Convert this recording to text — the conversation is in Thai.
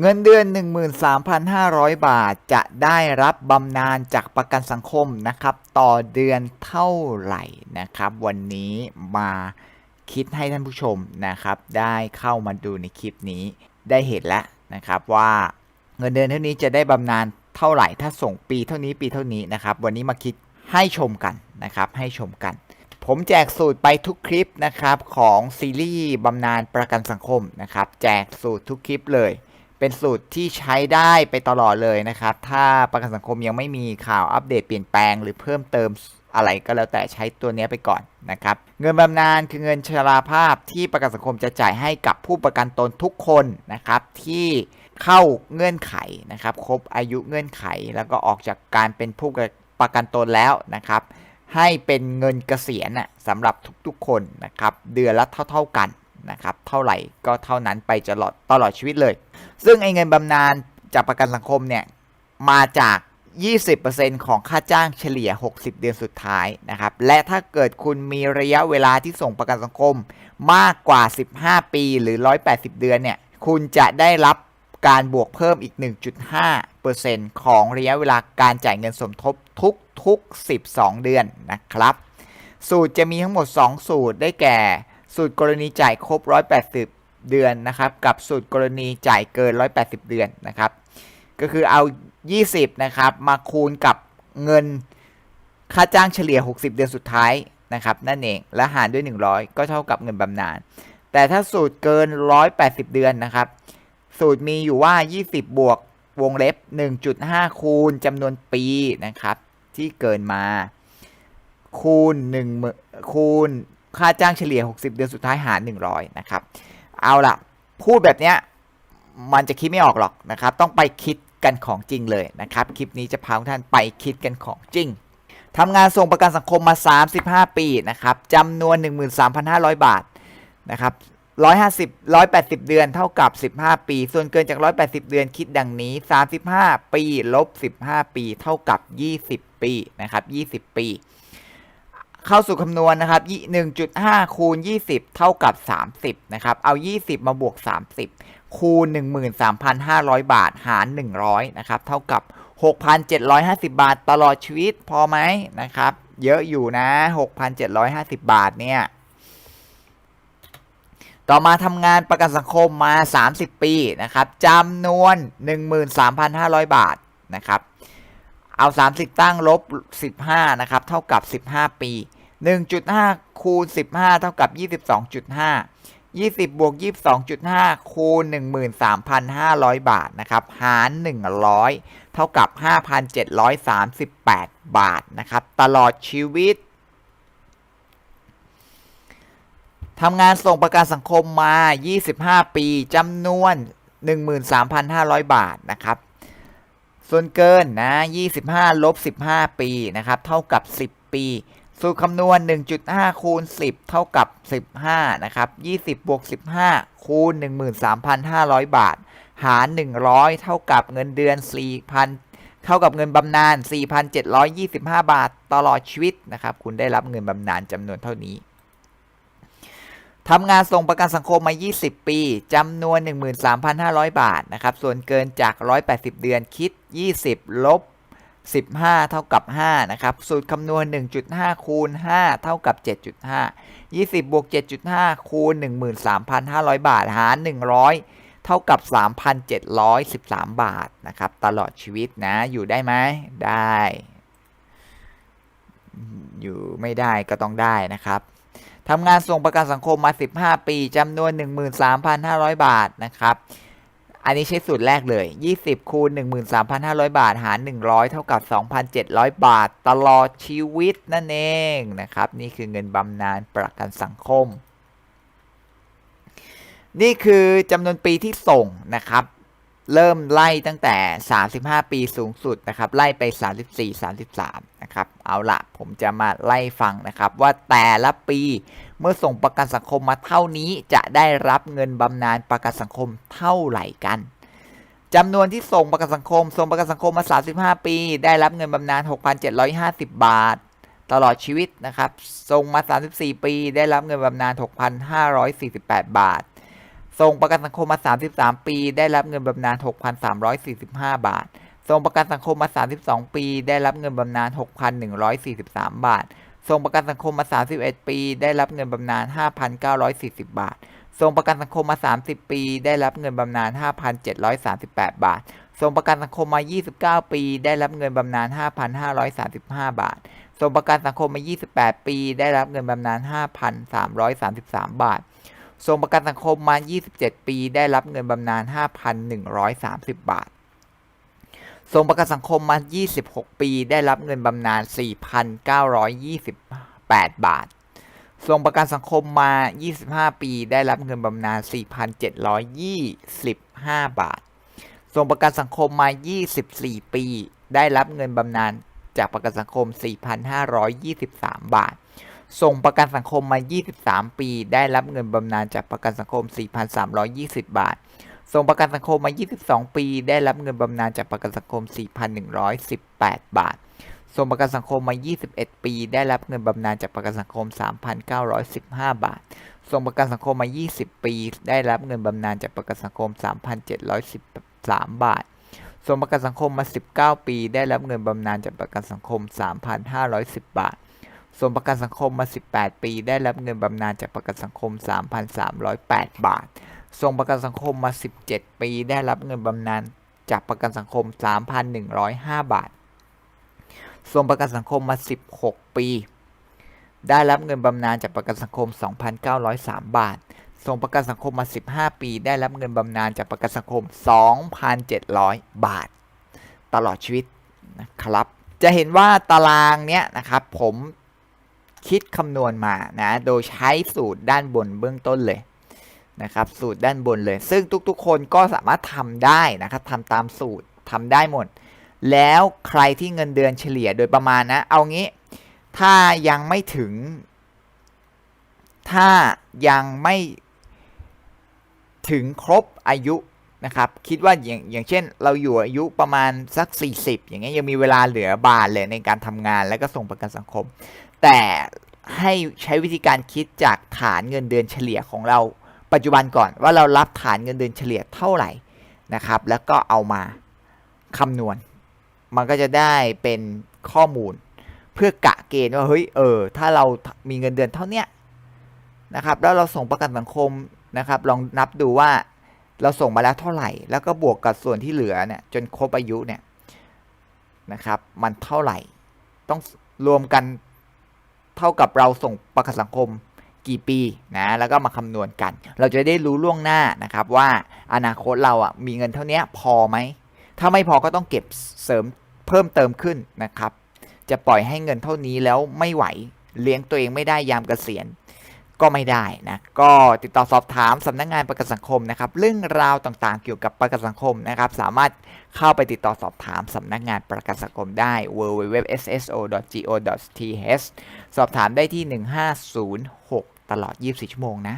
เงินเดือน 13,500 บาทจะได้รับบำนาญจากประกันสังคมนะครับ ต่อเดือนเท่าไหร่นะครับ วันนี้มาคิดให้ท่านผู้ชมนะครับ ได้เข้ามาดูในคลิปนี้ได้เห็นแล้วนะครับว่าเงินเดือนเท่านี้จะได้บำนาญเท่าไหร่ ถ้าส่งปีเท่านี้ปีเท่านี้นะครับ วันนี้มาคิดให้ชมกันนะครับ ให้ชมกัน ผมแจกสูตรไปทุกคลิปนะครับของซีรีส์บำนาญประกันสังคมนะครับ แจกสูตรทุกคลิปเลย เป็นสูตรที่ใช้ได้ไปตลอดเลยนะครับ ถ้าประกันสังคมยังไม่มีข่าวอัปเดตเปลี่ยนแปลงหรือเพิ่มเติมอะไรก็แล้วแต่ใช้ตัวนี้ไปก่อนนะครับ เงินบำนาญคือเงินชราภาพที่ประกันสังคมจะจ่ายให้กับผู้ประกันตนทุกคนนะครับที่เข้าเงื่อนไขนะครับครบอายุเงื่อนไข แล้วก็ออกจากการเป็นผู้ประกันตนแล้วนะครับ ให้เป็นเงินเกษียณสำหรับทุกๆคนนะครับ เดือนละเท่า ๆกัน นะครับเท่าไหร่ก็เท่านั้นไปตลอดตลอดชีวิตเลย ซึ่งไอ้เงินบำนาญจากประกันสังคมเนี่ยมาจาก 20%ของค่าจ้างเฉลี่ย 60 เดือนสุดท้ายนะครับ และถ้าเกิดคุณมีระยะเวลาที่ส่งประกันสังคมมากกว่า 15 ปีหรือ 180 เดือนเนี่ย คุณจะได้รับการบวกเพิ่มอีก 1.5%ของระยะเวลาการจ่ายเงินสมทบทุกทุกๆ12 เดือนนะครับ สูตรจะมีทั้งหมด 2 สูตรได้แก่ สูตรกรณีจ่ายครบ 180 เดือนนะครับ กับสูตรกรณีจ่ายเกิน 180 เดือนนะครับ ก็คือเอา 20 นะครับ มาคูณกับเงินค่าจ้างเฉลี่ย 60 เดือนสุดท้ายนะครับ นั่นเอง และหารด้วย 100 ก็เท่ากับเงินบำนาญ แต่ถ้าสูตรเกิน 180 เดือนนะครับ สูตรมีอยู่ว่า 20 บวกวงเล็บ 1.5 คูณจำนวนปีนะครับ ที่เกินมา คูณ1คูณ ค่าจ้างเฉลี่ย 60 เดือนสุดท้ายหาร 100 นะครับ เอาล่ะ พูดแบบเนี้ยมันจะคิดไม่ออกหรอกนะครับ ต้องไปคิดกันของจริงเลยนะครับ คลิปนี้จะพาทุกท่านไปคิดกันของจริงทำงานส่งประกันสังคมมา 35 ปีนะครับจำนวน 13,500 บาทนะครับ150 180 เดือนเท่ากับ 15 ปี ส่วนเกินจาก 180 เดือนคิดดังนี้ 35 ปี ลบ 15 ปี เท่ากับ 20 ปีนะครับ 20 ปี เข้าสู่คำนวณนะครับ 1.5 คูณ 20 เท่ากับ 30 นะครับ เอา 20 มาบวก 30 คูณ 13,500 บาท หาร 100 นะครับ เท่ากับ 6,750 บาทตลอดชีวิต พอไหมนะครับ เยอะอยู่นะ 6,750 บาทเนี่ย ต่อมาทำงานประกันสังคมมา 30 ปีนะครับจำนวน 13,500 บาทนะครับ เอา 30 ตั้งลบ 15 นะครับ เท่ากับ 15 ปี 1.5 คูณ 15 เท่ากับ 22.5 20 บวก 22.5 คูณ 13,500 บาท นะครับ หาร 100 เท่ากับ 5,738 บาท นะครับ ตลอดชีวิต ทำงานส่งประกันสังคมมา 25 ปี จำนวน 13,500 บาท นะครับ ส่วนเกินนะ 25 ลบ 15 ปีนะครับ เท่ากับ 10 ปี สูตรคำนวณ 1.5 คูณ 10 เท่ากับ 15 นะครับ 20 บวก 15 คูณ 13,500 บาท หาร 100 เท่ากับเงินเดือน 4,000 เท่ากับเงินบำนาญ 4,725 บาทตลอดชีวิตนะครับ คุณได้รับเงินบำนาญจำนวนเท่านี้ ทำงานส่งประกันสังคมมา 20 ปี จำนวน 13,500 บาทนะครับ ส่วนเกินจาก 180 เดือนคิด 20 ลบ 15 เท่ากับ 5 นะครับ สูตรคำนวณ 1.5 คูณ 5 เท่ากับ 7.5 20 บวก 7.5 คูณ 13,500 บาท หาร 100 เท่ากับ 3,713 บาท นะครับ ตลอดชีวิตนะ อยู่ได้ไหม ได้ อยู่ไม่ได้ก็ต้องได้นะครับ ทำงานส่งประกันสังคมมา 15 ปีจำนวน 13,500 บาทนะครับ อันนี้ใช้สูตรแรกเลย 20 คูณ 13,500 บาท หาร 100 เท่ากับ 2,700 บาท ตลอดชีวิตนั่นเองนะครับ นี่คือเงินบำนาญประกันสังคม นี่คือจำนวนปีที่ส่งนะครับ เริ่มไล่ตั้งแต่ 35 ปีสูงสุดนะครับ ไล่ไป 34 33 นะครับ เอาละผมจะมาไล่ฟังนะครับ ว่าแต่ละปีเมื่อส่งประกันสังคมมาเท่านี้จะได้รับเงินบำนาญประกันสังคมเท่าไหร่กันจำนวนที่ส่งประกันสังคม ส่งประกันสังคมมา 35 ปี ได้รับเงินบำนาญ 6,750 บาท ตลอดชีวิตนะครับ ส่งมา 34 ปี ได้รับเงินบำนาญ 6,548 บาท ทรงประกันสังคมมา 33 ปี ได้รับเงินบำนาญ 6,345 บาท ทรงประกันสังคมมา 32 ปี ได้รับเงินบำนาญ 6,143 บาท ทรงประกันสังคมมา 31 ปี ได้รับเงินบำนาญ 5,940 บาท ทรงประกันสังคมมา 30 ปี ได้รับเงินบำนาญ 5,738 บาท ทรงประกันสังคมมา 29 ปี ได้รับเงินบำนาญ 5,535 บาท ทรงประกันสังคมมา 28 ปี ได้รับเงินบำนาญ 5,333 บาท ทรงประกันสังคมมา 27 ปี ได้รับเงินบำนาญ 5,130 บาท ทรงประกันสังคมมา 26 ปี ได้รับเงินบำนาญ 4,928 บาท ทรงประกันสังคมมา 25 ปี ได้รับเงินบำนาญ 4,725 บาท ทรงประกันสังคมมา 24 ปี ได้รับเงินบำนาญจากประกันสังคม 4,523 บาท ส่งประกันสังคมมา 23 ปี ได้รับเงินบำนาญจากประกันสังคม 4,320 บาท ส่งประกันสังคมมา 22 ปี ได้รับเงินบำนาญจากประกันสังคม 4,118 บาท ส่งประกันสังคมมา 21 ปี ได้รับเงินบำนาญจากประกันสังคม 3,915 บาท ส่งประกันสังคมมา 20 ปี ได้รับเงินบำนาญจากประกันสังคม 3,713 บาทส่งประกันสังคมมา 19 ปี ได้รับเงินบำนาญจากประกันสังคม 3,510 บาท ส่วนประกันสังคมมา 18 ปี ได้รับเงินบำนาญจากประกันสังคม 3,308 บาท ส่งประกันสังคมมา 17 ปี ได้รับเงินบำนาญจากประกันสังคม 3,105 บาท ส่งประกันสังคมมา 16 ปี ได้รับเงินบำนาญจากประกันสังคม 2,903 บาท ส่งประกันสังคมมา 15 ปี ได้รับเงินบำนาญจากประกันสังคม 2,700 บาท ตลอดชีวิตนะครับ จะเห็นว่าตารางเนี้ยนะครับผม คิดคำนวณมานะโดยใช้สูตรด้านบนเบื้องต้นเลยนะครับสูตรด้านบนเลย ซึ่งทุกๆ คนก็สามารถทำได้นะครับทำตามสูตรทำได้หมด แล้วใครที่เงินเดือนเฉลี่ยโดยประมาณนะ เอางี้ ถ้ายังไม่ถึง ถ้ายังไม่ถึงครบอายุนะครับ คิดว่าอย่างอย่างเช่น เราอยู่อายุประมาณสัก 40 อย่างเงี้ยยังมีเวลาเหลือบานเลยในการทำงาน แล้วก็ส่งประกันสังคม แต่ให้ใช้วิธีการคิดจากฐานเงินเดือนเฉลี่ยของเราปัจจุบันก่อนว่าเรารับฐานเงินเดือนเฉลี่ยเท่าไหร่นะครับ แล้วก็เอามาคำนวณ มันก็จะได้เป็นข้อมูลเพื่อกะเกณฑ์ว่าเฮ้ยเออถ้าเรามีเงินเดือนเท่าเนี้ยนะครับ แล้วเราส่งประกันสังคมนะครับ ลองนับดูว่าเราส่งมาแล้วเท่าไหร่ แล้วก็บวกกับส่วนที่เหลือเนี่ยจนครบอายุเนี่ยนะครับ มันเท่าไหร่ ต้องรวมกัน เท่ากับเราส่งประกันสังคมกี่ปีนะแล้วก็มาคำนวณกัน เราจะได้รู้ล่วงหน้านะครับว่าอนาคตเราอะมีเงินเท่านี้พอไหม ถ้าไม่พอก็ต้องเก็บเสริมเพิ่มเติมขึ้นนะครับ จะปล่อยให้เงินเท่านี้แล้วไม่ไหว เลี้ยงตัวเองไม่ได้ยามเกษียณ ก็ไม่ได้นะก็ติดต่อสอบถามสำนักงงานประกันสังคมนะครับเรื่องราวต่างๆ เกี่ยวกับประกันสังคมนะครับสามารถเข้าไปติดต่อสอบถามสำนักงานประกันสังคมได้ www.sso.go.th สอบถามได้ที่ 1506 ตลอด 24 ชั่วโมงนะ